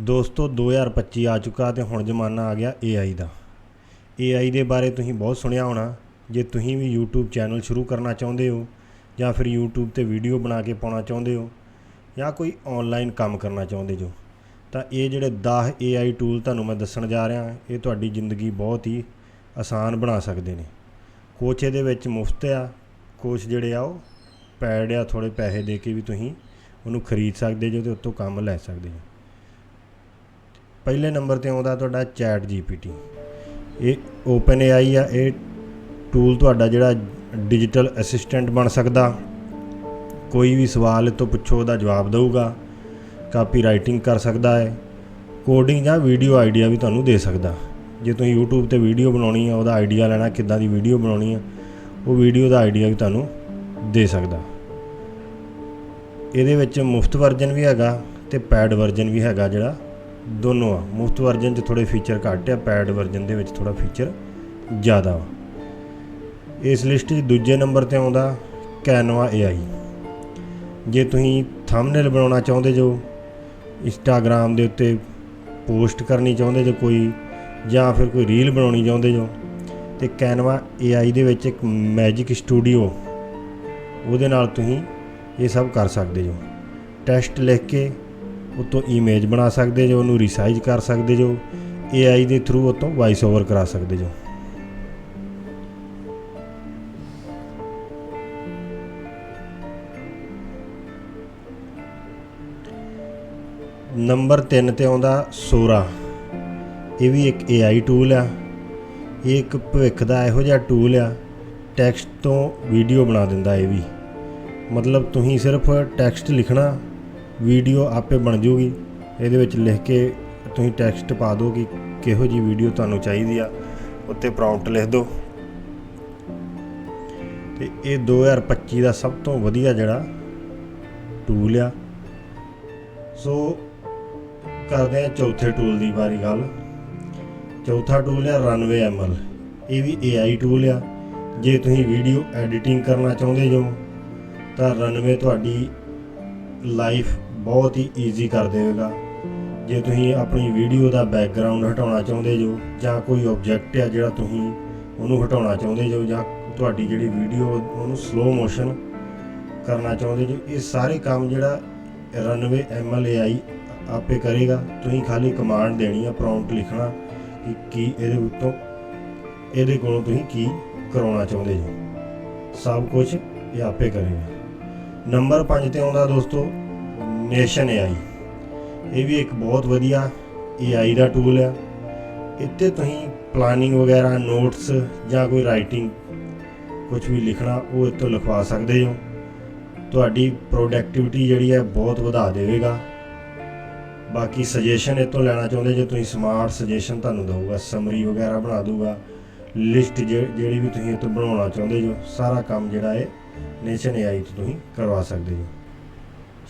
ਦੋਸਤੋ 2025 ਆ ਚੁੱਕਾ ਤੇ ਹੁਣ ਜ਼ਮਾਨਾ ਆ ਗਿਆ AI ਦਾ। AI ਦੇ ਬਾਰੇ ਤੁਸੀਂ ਬਹੁਤ ਸੁਣਿਆ ਹੋਣਾ। ਜੇ ਤੁਸੀਂ ਵੀ YouTube ਚੈਨਲ ਸ਼ੁਰੂ ਕਰਨਾ ਚਾਹੁੰਦੇ ਹੋ ਜਾਂ ਫਿਰ YouTube ਤੇ ਵੀਡੀਓ ਬਣਾ ਕੇ ਪਾਉਣਾ ਚਾਹੁੰਦੇ ਹੋ ਜਾਂ ਕੋਈ ਆਨਲਾਈਨ ਕੰਮ ਕਰਨਾ ਚਾਹੁੰਦੇ ਜੋ, ਤਾਂ ਇਹ ਜਿਹੜੇ 10 AI ਟੂਲ ਤੁਹਾਨੂੰ ਮੈਂ ਦੱਸਣ ਜਾ ਰਿਹਾ, ਇਹ ਤੁਹਾਡੀ ਜ਼ਿੰਦਗੀ ਬਹੁਤ ਹੀ ਆਸਾਨ ਬਣਾ ਸਕਦੇ ਨੇ। ਕੋਚ ਇਹਦੇ ਵਿੱਚ ਮੁਫਤ ਆ ਕੋਚ ਜਿਹੜੇ ਆ ਉਹ ਪੈਡ ਆ ਥੋੜੇ ਪੈਸੇ ਦੇ ਕੇ ਵੀ ਤੁਸੀਂ ਉਹਨੂੰ ਖਰੀਦ ਸਕਦੇ ਜੋ ਤੇ ਉੱਤੋਂ ਕੰਮ ਲੈ ਸਕਦੇ ਹੋ। ਪਹਿਲੇ ਨੰਬਰ ਤੇ ਆਉਂਦਾ ਤੁਹਾਡਾ ਚੈਟ ਜੀਪੀਟੀ। ਇਹ ਓਪਨ AI ਆ, ਇਹ ਟੂਲ ਤੁਹਾਡਾ ਜਿਹੜਾ ਡਿਜੀਟਲ ਅਸਿਸਟੈਂਟ ਬਣ ਸਕਦਾ। ਕੋਈ ਵੀ ਸਵਾਲ ਇਹ ਤੋਂ ਪੁੱਛੋ, ਉਹਦਾ ਜਵਾਬ ਦੇਊਗਾ। ਕਾਪੀ ਰਾਈਟਿੰਗ ਕਰ ਸਕਦਾ ਹੈ। ਕੋਡਿੰਗ ਜਾਂ ਵੀਡੀਓ ਆਈਡੀਆ ਵੀ ਤੁਹਾਨੂੰ ਦੇ ਸਕਦਾ। ਜੇ ਤੁਸੀਂ YouTube ਤੇ ਵੀਡੀਓ ਬਣਾਉਣੀ ਆ, ਉਹਦਾ ਆਈਡੀਆ ਲੈਣਾ, ਕਿੱਦਾਂ ਦੀ ਵੀਡੀਓ ਬਣਾਉਣੀ ਆ, ਉਹ ਵੀਡੀਓ ਦਾ ਆਈਡੀਆ ਵੀ ਤੁਹਾਨੂੰ ਦੇ ਸਕਦਾ। ਇਹਦੇ ਵਿੱਚ ਮੁਫਤ ਵਰਜਨ ਵੀ ਹੈਗਾ ਤੇ ਪੈਡ ਵਰਜਨ ਵੀ ਹੈਗਾ ਜਿਹੜਾ ਦੋਨੋਂ ਆ। ਮੁਫਤ ਵਰਜਨ 'ਚ ਥੋੜੇ ਫੀਚਰ ਘੱਟ ਆ ਪੈਡ ਵਰਜਨ ਦੇ ਵਿੱਚ ਥੋੜਾ ਫੀਚਰ ਜ਼ਿਆਦਾ ਵਾ। ਇਸ ਲਿਸਟ 'ਚ ਦੂਜੇ ਨੰਬਰ ਤੇ ਆਉਂਦਾ ਕੈਨਵਾ AI ਜੇ ਤੁਸੀਂ ਥੰਬਨੇਲ ਬਣਾਉਣਾ ਚਾਹੁੰਦੇ ਜੋ ਇੰਸਟਾਗ੍ਰam ਦੇ ਉੱਤੇ ਪੋਸਟ ਕਰਨੀ ਚਾਹੁੰਦੇ ਜੋ ਕੋਈ, ਜਾਂ ਫਿਰ ਕੋਈ ਰੀਲ ਬਣਾਉਣੀ ਚਾਹੁੰਦੇ ਜੋ, ਤੇ ਕੈਨਵਾ AI ਦੇ ਵਿੱਚ ਇੱਕ ਮੈਜਿਕ ਸਟੂਡੀਓ ਉਹਦੇ ਨਾਲ ਤੁਸੀਂ ਇਹ ਸਭ ਕਰ ਸਕਦੇ ਜੋ। ਟੈਸਟ ਲਿਖ ਕੇ ਉਤੋਂ ਇਮੇਜ ਬਣਾ ਸਕਦੇ ਜੋ, ਉਹਨੂੰ ਰੀਸਾਈਜ਼ ਕਰ ਸਕਦੇ ਜੋ AI ਦੇ ਥਰੂ ਉਤੋਂ ਵਾਇਸ ਓਵਰ ਕਰਾ ਸਕਦੇ ਜੋ। ਨੰਬਰ 3 ਤੇ ਆਉਂਦਾ ਸੋਰਾ। ਇਹ ਵੀ ਇੱਕ AI ਟੂਲ ਆ। ਇਹ ਇੱਕ ਭਵਿੱਖ ਦਾ ਇਹੋ ਜਿਹਾ ਟੂਲ ਆ। ਟੈਕਸਟ ਤੋਂ ਵੀਡੀਓ ਬਣਾ ਦਿੰਦਾ ਇਹ ਵੀ। ਮਤਲਬ ਤੁਸੀਂ ਸਿਰਫ ਟੈਕਸਟ ਲਿਖਣਾ ਵੀਡੀਓ ਆਪੇ ਬਣ ਜੂਗੀ। ਇਹਦੇ ਵਿੱਚ ਲਿਖ ਕੇ ਤੁਸੀਂ ਟੈਕਸਟ ਪਾ ਦਿਓ ਕਿ ਕਿਹੋ ਜੀ ਵੀਡੀਓ ਤੁਹਾਨੂੰ ਚਾਹੀਦੀ ਆ। ਉੱਤੇ ਪ੍ਰੌਂਪਟ ਲਿਖ ਦਿਓ। ਤੇ ਇਹ 2025 ਦਾ ਸਭ ਤੋਂ ਵਧੀਆ ਜਿਹੜਾ ਟੂਲ ਆ। ਸੋ ਕਰਦੇ ਆ ਚੌਥੇ ਟੂਲ ਦੀ ਬਾਰੀ ਗੱਲ। ਚੌਥਾ ਟੂਲ ਆ ਰਨਵੇ ਐਮਐਲ ਇਹ ਵੀ AI ਟੂਲ ਆ। ਜੇ ਤੁਸੀਂ ਵੀਡੀਓ ਐਡੀਟਿੰਗ ਕਰਨਾ ਚਾਹੁੰਦੇ ਹੋ ਤਾਂ ਰਨਵੇ ਤੁਹਾਡੀ ਲਾਈਫ ਬਹੁਤ ਹੀ ਈਜ਼ੀ ਕਰ ਦੇਵੇਗਾ। ਜੇ ਤੁਸੀਂ ਆਪਣੀ ਵੀਡੀਓ ਦਾ ਬੈਕਗ੍ਰਾਉਂਡ ਹਟਾਉਣਾ ਚਾਹੁੰਦੇ ਜੋ, ਜਾਂ ਕੋਈ ਆਬਜੈਕਟ ਆ ਜਿਹੜਾ ਤੁਸੀਂ ਉਹਨੂੰ ਹਟਾਉਣਾ ਚਾਹੁੰਦੇ ਜੋ, ਜਾਂ ਤੁਹਾਡੀ ਜਿਹੜੀ ਵੀਡੀਓ ਉਹਨੂੰ ਸਲੋ ਮੋਸ਼ਨ ਕਰਨਾ ਚਾਹੁੰਦੇ ਜੋ, ਇਹ ਸਾਰੇ ਕੰਮ ਜਿਹੜਾ ਰਨਵੇ ਐਮਐਲ AI ਆਪੇ ਕਰੇਗਾ। ਤੁਸੀਂ ਖਾਲੀ ਕਮਾਂਡ ਦੇਣੀ ਆ ਪ੍ਰੌਂਪਟ ਲਿਖਣਾ ਕਿ ਕੀ ਇਹਦੇ ਉੱਤੋਂ ਇਹਦੇ ਕੋਲੋਂ ਤੁਸੀਂ ਕੀ ਕਰਾਉਣਾ ਚਾਹੁੰਦੇ ਜੋ। ਸਭ ਕੁਝ ਇਹ ਆਪੇ ਕਰੇਗਾ। ਨੰਬਰ 5 ਤੇ ਆਉਂਦਾ ਦੋਸਤੋ, ਨੇਸ਼ਨ AI ਇਹ ਵੀ ਇੱਕ ਬਹੁਤ ਵਧੀਆ AI ਦਾ ਟੂਲ ਆ। ਇੱਥੇ ਤੁਸੀਂ ਪਲਾਨਿੰਗ ਵਗੈਰਾ ਨੋਟਸ ਜਾਂ ਕੋਈ ਰਾਈਟਿੰਗ ਕੁਝ ਵੀ ਲਿਖਣਾ, ਉਹ ਇੱਥੋਂ ਲਿਖਵਾ ਸਕਦੇ ਹੋ। ਤੁਹਾਡੀ ਪ੍ਰੋਡਕਟਿਵਿਟੀ ਜਿਹੜੀ ਹੈ ਬਹੁਤ ਵਧਾ ਦੇਵੇਗਾ। ਬਾਕੀ ਸੁਜੈਸ਼ਨ ਇਹ ਲੈਣਾ ਚਾਹੁੰਦੇ, ਜੇ ਤੁਸੀਂ ਸਮਾਰਟ ਸੁਜੈਸ਼ਨ ਤੁਹਾਨੂੰ ਦਊਗਾ ਸਮਰੀ ਵਗੈਰਾ ਬਣਾ ਦਊਗਾ ਲਿਸਟ ਜਿਹੜੀ ਵੀ ਤੁਸੀਂ ਇਹ ਬਣਾਉਣਾ ਚਾਹੁੰਦੇ ਜੋ, ਸਾਰਾ ਕੰਮ ਜਿਹੜਾ ਹੈ ਨੇਸ਼ਨ AI ਤੋਂ ਤੁਸੀਂ ਕਰਵਾ ਸਕਦੇ ਹੋ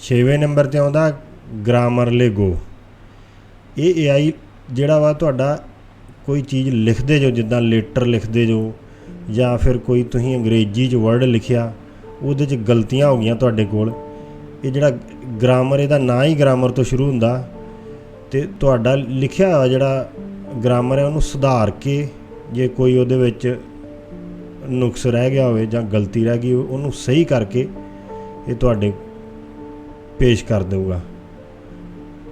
ਛੇਵੇਂ ਨੰਬਰ ਤੇ ਆਉਂਦਾ ਗ੍ਰਾਮਰਲੇ ਗੋ। ਇਹ AI ਜਿਹੜਾ ਵਾ ਤੁਹਾਡਾ ਕੋਈ ਚੀਜ਼ ਲਿਖਦੇ ਜੋ, ਜਿੱਦਾਂ ਲੈਟਰ ਲਿਖਦੇ ਜੋ, ਜਾਂ ਫਿਰ ਕੋਈ ਤੁਸੀਂ ਅੰਗਰੇਜ਼ੀ 'ਚ ਵਰਡ ਲਿਖਿਆ, ਉਹਦੇ 'ਚ ਗਲਤੀਆਂ ਹੋ ਗਈਆਂ ਤੁਹਾਡੇ ਕੋਲ। ਇਹ ਜਿਹੜਾ ਗ੍ਰਾਮਰ, ਇਹਦਾ ਨਾਂ ਹੀ ਗ੍ਰਾਮਰ ਤੋਂ ਸ਼ੁਰੂ ਹੁੰਦਾ। ਤੇ ਤੁਹਾਡਾ ਲਿਖਿਆ ਹੋਇਆ ਜਿਹੜਾ ਗ੍ਰਾਮਰ ਹੈ, ਉਹਨੂੰ ਸੁਧਾਰ ਕੇ ਜੇ ਕੋਈ ਉਹਦੇ ਵਿੱਚ ਨੁਕਸ ਰਹਿ ਗਿਆ ਹੋਵੇ ਜਾਂ ਗਲਤੀ ਰਹਿ ਗਈ ਹੋਵੇ, ਉਹਨੂੰ ਸਹੀ ਕਰਕੇ ਇਹ ਤੁਹਾਡੇ ਪੇਸ਼ ਕਰ ਦੇਊਗਾ।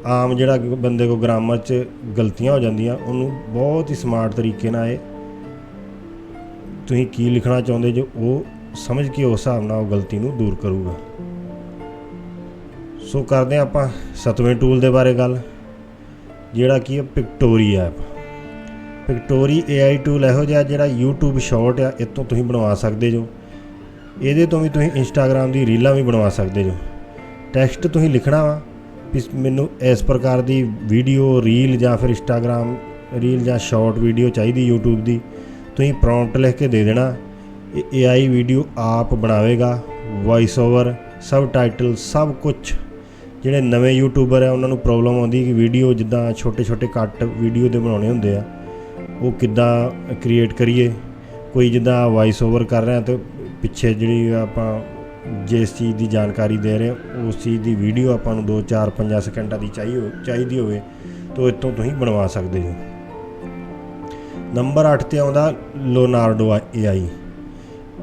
ਆਮ ਜਿਹੜਾ ਬੰਦੇ ਕੋ ਗ੍ਰਾਮਰ 'ਚ ਗਲਤੀਆਂ ਹੋ ਜਾਂਦੀਆਂ, ਉਹਨੂੰ ਬਹੁਤ ਹੀ ਸਮਾਰਟ ਤਰੀਕੇ ਨਾਲ ਇਹ ਤੁਸੀਂ ਕੀ ਲਿਖਣਾ ਚਾਹੁੰਦੇ ਜੋ ਉਹ ਸਮਝ ਕੇ ਉਸ ਹਿਸਾਬ ਨਾਲ ਉਹ ਗਲਤੀ ਨੂੰ ਦੂਰ ਕਰੂਗਾ। ਸੋ ਕਰਦੇ ਹਾਂ ਆਪਾਂ ਸਤਵੇਂ ਟੂਲ ਦੇ ਬਾਰੇ ਗੱਲ, ਜਿਹੜਾ ਕੀ ਹੈ Pictory app Pictory AI tool ਇਹੋ ਜਿਹਾ ਜਿਹੜਾ YouTube ਸ਼ਾਰਟ ਆ ਇਹ ਤੋਂ ਤੁਸੀਂ ਬਣਵਾ ਸਕਦੇ ਜੋ। ਇਹਦੇ ਤੋਂ ਵੀ ਤੁਸੀਂ Instagram ਦੀ ਰੀਲਾਂ ਵੀ ਬਣਵਾ ਸਕਦੇ ਜੋ। ਟੈਕਸਟ ਤੁਸੀਂ ਲਿਖਣਾ ਵਾ, ਵੀ ਮੈਨੂੰ ਇਸ ਪ੍ਰਕਾਰ ਦੀ ਵੀਡੀਓ ਰੀਲ ਜਾਂ ਫਿਰ Instagram ਰੀਲ ਜਾਂ ਸ਼ਾਰਟ ਵੀਡੀਓ ਚਾਹੀਦੀ YouTube ਦੀ, ਤੁਸੀਂ ਪ੍ਰੌਂਪਟ ਲਿਖ ਕੇ ਦੇ ਦੇਣਾ। ਇਹ AI ਵੀਡੀਓ ਆਪ ਬਣਾਵੇਗਾ ਵੌਇਸ ਓਵਰ ਸਬ ਟਾਈਟਲ ਸਭ ਕੁਝ ਜਿਹੜੇ ਨਵੇਂ ਯੂਟਿਊਬਰ ਆ, ਉਹਨਾਂ ਨੂੰ ਪ੍ਰੋਬਲਮ ਆਉਂਦੀ ਕਿ ਵੀਡੀਓ ਜਿੱਦਾਂ ਛੋਟੇ ਛੋਟੇ ਕੱਟ ਵੀਡੀਓ ਦੇ ਬਣਾਉਣੇ ਹੁੰਦੇ ਆ। ਉਹ ਕਿੱਦਾਂ ਕ੍ਰੀਏਟ ਕਰੀਏ? ਕੋਈ ਜਿੱਦਾਂ ਵੌਇਸ ਓਵਰ ਕਰ ਰਿਹਾ ਤੇ ਪਿੱਛੇ ਜਿਹੜੀ ਆਪਾਂ ਜਿਸ ਚੀਜ਼ ਦੀ ਜਾਣਕਾਰੀ ਦੇ ਰਹੇ ਹਾਂ, ਉਸ ਚੀਜ਼ ਦੀ ਵੀਡੀਓ ਆਪਾਂ ਨੂੰ 2 4 5 ਸਕਿੰਟਾਂ ਦੀ ਚਾਹੀ ਹੋ ਚਾਹੀਦੀ ਹੋਵੇ ਤਾਂ ਇਤੋਂ ਤੁਸੀਂ ਬਣਵਾ ਸਕਦੇ ਹੋ। ਨੰਬਰ 8 ਤੇ ਆਉਂਦਾ ਲੋਨਾਰਡੋ AI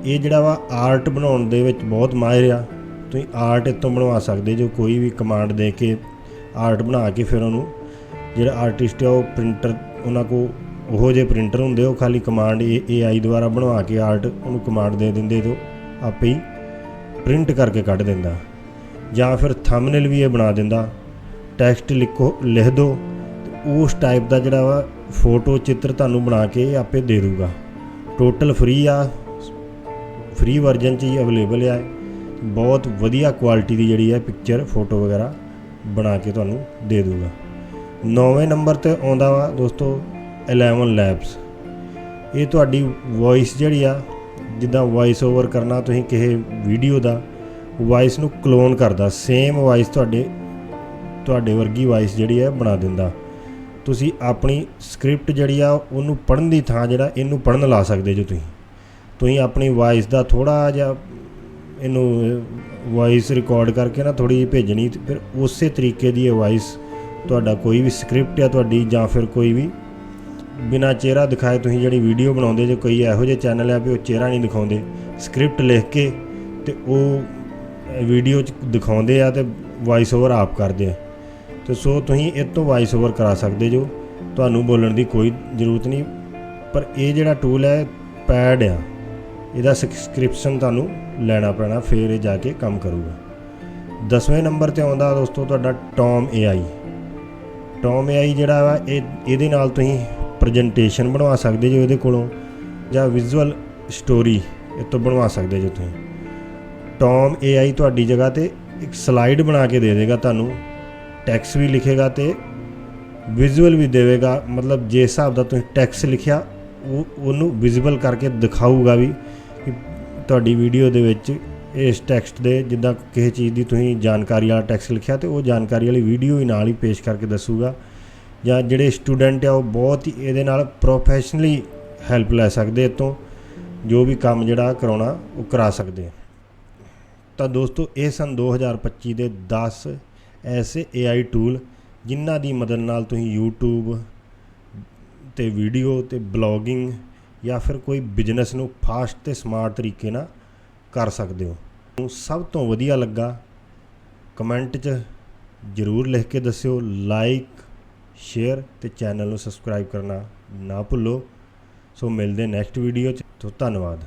ਇਹ ਜਿਹੜਾ ਵਾ ਆਰਟ ਬਣਾਉਣ ਦੇ ਵਿੱਚ ਬਹੁਤ ਮਾਹਿਰ ਆ। ਤੁਸੀਂ ਆਰਟ ਇਤੋਂ ਬਣਵਾ ਸਕਦੇ ਜੋ ਕੋਈ ਵੀ ਕਮਾਂਡ ਦੇ ਕੇ ਆਰਟ ਬਣਾ ਕੇ ਫਿਰ ਉਹਨੂੰ ਜਿਹੜਾ ਆਰਟਿਸਟ ਆ ਉਹ ਪ੍ਰਿੰਟਰ ਉਹਨਾਂ ਕੋ ਉਹੋ ਜਿਹੇ ਪ੍ਰਿੰਟਰ ਹੁੰਦੇ, ਉਹ ਖਾਲੀ ਕਮਾਂਡ AI ਦੁਆਰਾ ਬਣਵਾ ਕੇ ਆਰਟ ਉਹਨੂੰ ਕਮਾਂਡ ਦੇ ਦਿੰਦੇ ਤੋਂ ਆਪੇ ਹੀ ਪ੍ਰਿੰਟ ਕਰਕੇ ਕੱਢ ਦਿੰਦਾ। ਜਾਂ ਫਿਰ ਥੰਬਨੇਲ ਵੀ ਇਹ ਬਣਾ ਦਿੰਦਾ। ਟੈਕਸਟ ਲਿਖੋ, ਲਿਖ ਦਿਓ ਉਸ ਟਾਈਪ ਦਾ ਜਿਹੜਾ ਵਾ ਫੋਟੋ ਚਿੱਤਰ ਤੁਹਾਨੂੰ ਬਣਾ ਕੇ ਆਪੇ ਦੇ ਦੂਗਾ। ਟੋਟਲ ਫ੍ਰੀ ਆ ਫ੍ਰੀ ਵਰਜ਼ਨ ਚ ਹੀ ਅਵੇਲੇਬਲ ਆ। ਬਹੁਤ ਵਧੀਆ ਕੁਆਲਿਟੀ ਦੀ ਜਿਹੜੀ ਹੈ ਪਿਕਚਰ ਫੋਟੋ ਵਗੈਰਾ ਬਣਾ ਕੇ ਤੁਹਾਨੂੰ ਦੇ ਦੂਗਾ। ਨੌਵੇਂ ਨੰਬਰ ਤੇ ਆਉਂਦਾ ਵਾ ਦੋਸਤੋ 11 ਲੈਬਸ ਇਹ ਤੁਹਾਡੀ ਵੌਇਸ ਜਿਹੜੀ ਆ, ਜਿੱਦਾਂ ਵੌਇਸ ਓਵਰ ਕਰਨਾ ਤੁਸੀਂ ਕਿਸੇ ਵੀਡੀਓ ਦਾ ਵੌਇਸ ਨੂੰ ਕਲੋਨ ਕਰਦਾ ਸੇਮ ਵੌਇਸ ਤੁਹਾਡੇ ਤੁਹਾਡੇ ਵਰਗੀ ਵੌਇਸ ਜਿਹੜੀ ਹੈ ਬਣਾ ਦਿੰਦਾ। ਤੁਸੀਂ ਆਪਣੀ ਸਕ੍ਰਿਪਟ ਜਿਹੜੀ ਆ, ਉਹਨੂੰ ਪੜ੍ਹਨ ਦੀ ਥਾਂ ਜਿਹੜਾ, ਇਹਨੂੰ ਪੜ੍ਹਨ ਲਾ ਸਕਦੇ ਜੋ ਤੁਸੀਂ। ਤੁਸੀਂ ਆਪਣੀ ਵੌਇਸ ਦਾ ਥੋੜਾ ਜਿਹਾ ਇਹਨੂੰ ਵੌਇਸ ਰਿਕਾਰਡ ਕਰਕੇ ਨਾ ਥੋੜੀ ਜਿਹੀ ਭੇਜਣੀ ਫਿਰ ਉਸੇ ਤਰੀਕੇ ਦੀ ਇਹ ਵੌਇਸ ਤੁਹਾਡਾ ਕੋਈ ਵੀ ਸਕ੍ਰਿਪਟ ਆ ਤੁਹਾਡੀ ਜਾਂ ਫਿਰ ਕੋਈ ਵੀ ਬਿਨਾ ਚਿਹਰਾ ਦਿਖਾਏ ਤੁਸੀਂ ਜਿਹੜੀ ਵੀਡੀਓ ਬਣਾਉਂਦੇ, ਜੇ ਕੋਈ ਇਹੋ ਜਿਹੇ ਚੈਨਲ ਆ ਵੀ ਉਹ ਚਿਹਰਾ ਨਹੀਂ ਦਿਖਾਉਂਦੇ ਸਕ੍ਰਿਪਟ ਲਿਖ ਕੇ ਤੇ ਉਹ ਵੀਡੀਓ ਚ ਦਿਖਾਉਂਦੇ ਆ ਤੇ ਵੌਇਸ ਓਵਰ ਆਪ ਕਰਦੇ ਆ। ਤੇ ਸੋ ਤੁਸੀਂ ਇਹ ਤੋਂ ਵੌਇਸ ਓਵਰ ਕਰਾ ਸਕਦੇ ਜੋ, ਤੁਹਾਨੂੰ ਬੋਲਣ ਦੀ ਕੋਈ ਜ਼ਰੂਰਤ ਨਹੀਂ। ਪਰ ਇਹ ਜਿਹੜਾ ਟੂਲ ਹੈ ਪੈਡ ਆ, ਇਹਦਾ ਸਬਸਕ੍ਰਿਪਸ਼ਨ ਤੁਹਾਨੂੰ ਲੈਣਾ ਪੈਣਾ, ਫਿਰ ਇਹ ਜਾ ਕੇ ਕੰਮ ਕਰੂਗਾ। ਦਸਵੇਂ ਨੰਬਰ ਤੇ ਆਉਂਦਾ ਦੋਸਤੋ ਤੁਹਾਡਾ ਟੌਮ AI ਟੌਮ AI ਜਿਹੜਾ ਵਾ, ਇਹ ਇਹਦੇ ਨਾਲ ਤੁਸੀਂ ਪ੍ਰੈਜੈਂਟੇਸ਼ਨ ਬਣਵਾ ਸਕਦੇ ਜੋ ਉਹਦੇ ਕੋਲੋਂ ਜਾਂ ਵਿਜ਼ੂਅਲ ਸਟੋਰੀ ਇਹ ਤੋਂ ਬਣਵਾ ਸਕਦੇ ਜੇ ਤੁਸੀਂ। ਟੌਮ AI ਤੁਹਾਡੀ ਜਗ੍ਹਾ ਤੇ ਇੱਕ ਸਲਾਈਡ ਬਣਾ ਕੇ ਦੇ ਦੇਗਾ ਤੁਹਾਨੂੰ। ਟੈਕਸ ਵੀ ਲਿਖੇਗਾ ਤੇ ਵਿਜ਼ੂਅਲ ਵੀ ਦੇਵੇਗਾ। ਮਤਲਬ ਜਿਸ ਹਿਸਾਬ ਦਾ ਤੁਸੀਂ ਟੈਕਸ ਲਿਖਿਆ, ਉਹ, ਉਹਨੂੰ ਵਿਜ਼ੀਬਲ ਕਰਕੇ ਦਿਖਾਊਗਾ ਵੀ ਕਿ ਤੁਹਾਡੀ ਵੀਡੀਓ ਦੇ ਵਿੱਚ ਇਸ ਟੈਕਸਟ ਦੇ ਜਿੱਦਾਂ ਕਿਸੇ ਚੀਜ਼ ਦੀ ਤੁਸੀਂ ਜਾਣਕਾਰੀ ਵਾਲਾ ਟੈਕਸਟ ਲਿਖਿਆ ਤੇ ਉਹ ਜਾਣਕਾਰੀ ਵਾਲੀ ਵੀਡੀਓ ਹੀ ਨਾਲ ਹੀ ਪੇਸ਼ ਕਰਕੇ ਦੱਸੂਗਾ। ਜਾਂ ਜਿਹੜੇ ਸਟੂਡੈਂਟ ਆ ਉਹ ਬਹੁਤ ਹੀ ਇਹਦੇ ਨਾਲ ਪ੍ਰੋਫੈਸ਼ਨਲੀ ਹੈਲਪ ਲੈ ਸਕਦੇ ਇਹ ਜੋ ਵੀ ਕੰਮ ਜਿਹੜਾ ਕਰਾਉਣਾ ਉਹ ਕਰਾ ਸਕਦੇ ਆ। ਤਾਂ ਦੋਸਤੋ, ਇਹ ਸਨ 2025 ਦੇ 10 ਐਸੇ AI ਟੂਲ ਜਿਨ੍ਹਾਂ ਦੀ ਮਦਦ ਨਾਲ ਤੁਸੀਂ YouTube ਤੇ ਵੀਡੀਓ ਤੇ ਬਲੌਗਿੰਗ ਜਾਂ ਫਿਰ ਕੋਈ ਬਿਜ਼ਨਸ ਨੂੰ ਫਾਸਟ ਤੇ ਸਮਾਰਟ ਤਰੀਕੇ ਨਾਲ ਕਰ ਸਕਦੇ ਹੋ। ਨੂੰ ਸਭ ਤੋਂ ਵਧੀਆ ਲੱਗਾ ਕਮੈਂਟ 'ਚ ਜਰੂਰ ਲਿਖ ਕੇ ਦੱਸਿਓ ਲਾਈਕ ਸ਼ੇਅਰ ਤੇ ਚੈਨਲ ਨੂੰ ਸਬਸਕ੍ਰਾਈਬ ਕਰਨਾ ਨਾ ਭੁੱਲੋ। ਸੋ ਮਿਲਦੇ ਨੈਕਸਟ ਵੀਡੀਓ 'ਚ। ਤੋਂ ਧੰਨਵਾਦ।